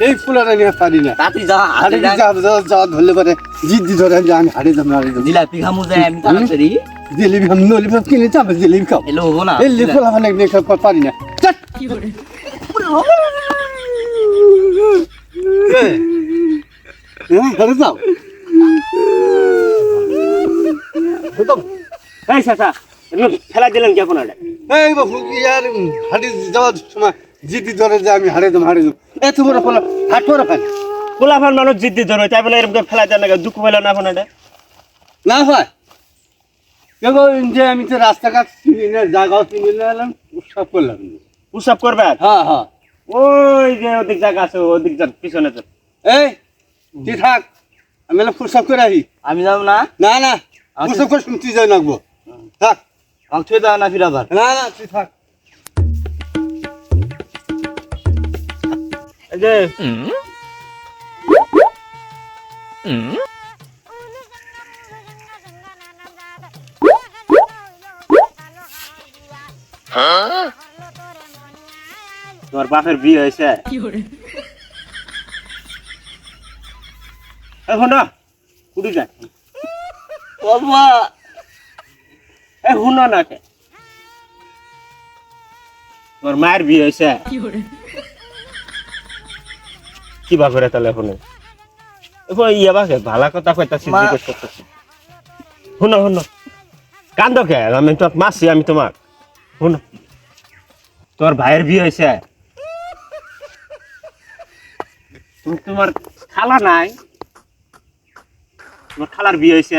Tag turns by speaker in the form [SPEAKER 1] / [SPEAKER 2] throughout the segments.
[SPEAKER 1] এই ফুলাটা নিয়ে পারি না।
[SPEAKER 2] তাড়াতাড়ি যা
[SPEAKER 1] হাড়ে যা যা- যা ধরলে পারে জিদ্দি ধরে যে আমি হাড়ে যাব হাড়ে যাব।
[SPEAKER 2] জিলাপি খামু যায় আমি তাড়াতাড়ি।
[SPEAKER 1] জিলিপি খাম নলিপি কিনে চাপে জিলিপি খাও
[SPEAKER 2] এলো হব না।
[SPEAKER 1] এই লিফলা মানে নিয়ে খাও, পারি না। চাট হ্যাঁ হাড়ে যাও।
[SPEAKER 3] এই চাচা ফেলা দিলেন কি আপনারা
[SPEAKER 1] এই বাবু ইয়ার হাড়ে যাওয়ার সময় জিদ্দি ধরে যে আমি হাড়ে যাব এত বড় ফলা হাট বড় ফেল
[SPEAKER 3] পোলাফান মানুষ জিদ্দি ধরবে তাই বলে এরকম করে ফেলা দেন না দুঃখ পেল না আপনারা
[SPEAKER 1] না হয়। দেখো যে আমি তো রাস্তাঘাট চিনি না জায়গাও চিনি না এলাম সব করলাম
[SPEAKER 3] উৎসব
[SPEAKER 1] হ্যাঁ হ্যাঁ
[SPEAKER 3] ওই যে ওদিক জায়গা আছে ওদিক যান পিছনে যান
[SPEAKER 1] এই তুই থাক আমি এলাম ফুরসব করে
[SPEAKER 2] আমি যাব না?
[SPEAKER 1] না না ফুরসব করে শুনতে যাই নাকবো। থাক
[SPEAKER 2] আমাকে ছুঁয়ে দাও না ফিরাবার
[SPEAKER 1] না না তুই থাক।
[SPEAKER 3] এই যে তোমার বাপের বিয়ে হয়েছে। এখন না কুড়ি যায়
[SPEAKER 2] বাবা
[SPEAKER 3] এ শুনো না কে। তোমার মায়ের বিয়ে হয়েছে। কি বা করে তাহলে এখন এখন ইয়া বাকে ভালা কথা কইতাছি জিজ্ঞেস করতেছি। শুনো শুনো। কান্দ কে? আমি তো মাসি আমি তোমার। শুনো। তোমার ভাইয়ের বিয়ে হয়েছে। তোমার খালা নাই। তোমার খালার বিয়ে হয়েছে।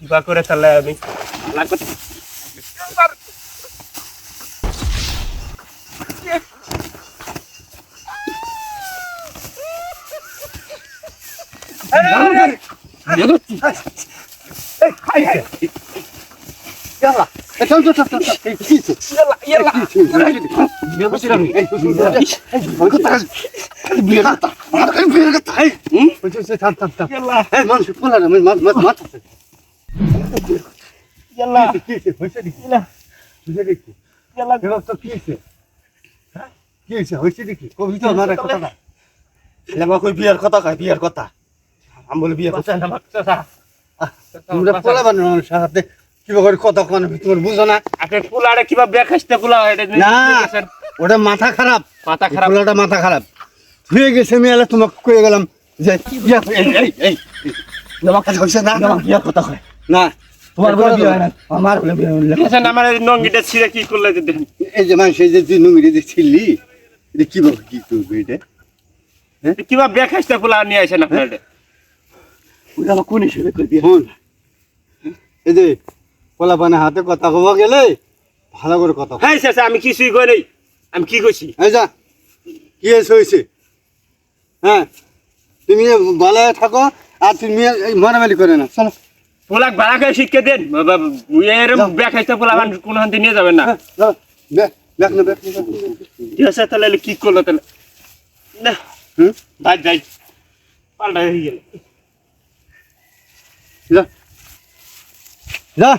[SPEAKER 3] কিবা করে তাহলে আমি ভালা করতে
[SPEAKER 1] ইয়ালা এই চল চল চল চল চল। এই কি কি না,
[SPEAKER 3] ইয়াল্লা
[SPEAKER 1] তো কি? হ্যাঁ? কি? কবি তো আমার কথা না।
[SPEAKER 3] লেমা কই বিয়ার কথা কয় বিয়ার কথা আমি বলে বিয়ে করছে না মাকসা
[SPEAKER 1] তোমরা পোলা বানানো মানুষের হাতে কীভাবে করে কথা কোন তোমার বুঝো না
[SPEAKER 3] আগে কুলারে কিবা এটা
[SPEAKER 1] না ওটা মাথা খারাপ
[SPEAKER 3] মাথা খারাপ
[SPEAKER 1] পোলাটা মাথা খারাপ হয়ে গেছে আমি এলে তোমাকে কয়ে গেলাম যে ইয়া, এই এই এই
[SPEAKER 2] তোমার কাছে
[SPEAKER 1] হয়েছে না
[SPEAKER 2] তোমার বিয়ার কথা কয়
[SPEAKER 1] না।
[SPEAKER 2] তোমার বলে বিয়ে হয় না? আমার বলে বিয়ে হইল
[SPEAKER 3] আচ্ছা আমার এই নঙ্গিটা ছিঁড়ে কি করলে যে দেখেন।
[SPEAKER 1] এই যে মানুষ এই যে তুই এটা কি করবে এটা?
[SPEAKER 3] কিবা খাইতে নিয়ে আসেন আপনার
[SPEAKER 2] ওটা আমার কোন হিসেবে করবি
[SPEAKER 1] হন এই যে পোলা পানে হাতে কথা কব গেলে ভালো করে কথা।
[SPEAKER 3] হ্যাঁ স্যার আমি কিছুই কই নাই। আমি কি কইছি?
[SPEAKER 1] এই যা কি হয়েছে হ্যাঁ? তুমি ভালো থাকো আর তুমি এই মারামারি করে না। চলো।
[SPEAKER 3] পোলাক ভাড়া করে শিক্ষা দেন। এরম ব্যাগ খাইতে পোলা কোন হাতে নিয়ে যাবেন না।
[SPEAKER 1] হ্যাঁ।
[SPEAKER 3] ঠিক আছে তাহলে কি করল তাহলে? না। যাই। পাল্টা হয়ে গেল।
[SPEAKER 1] যা। যা।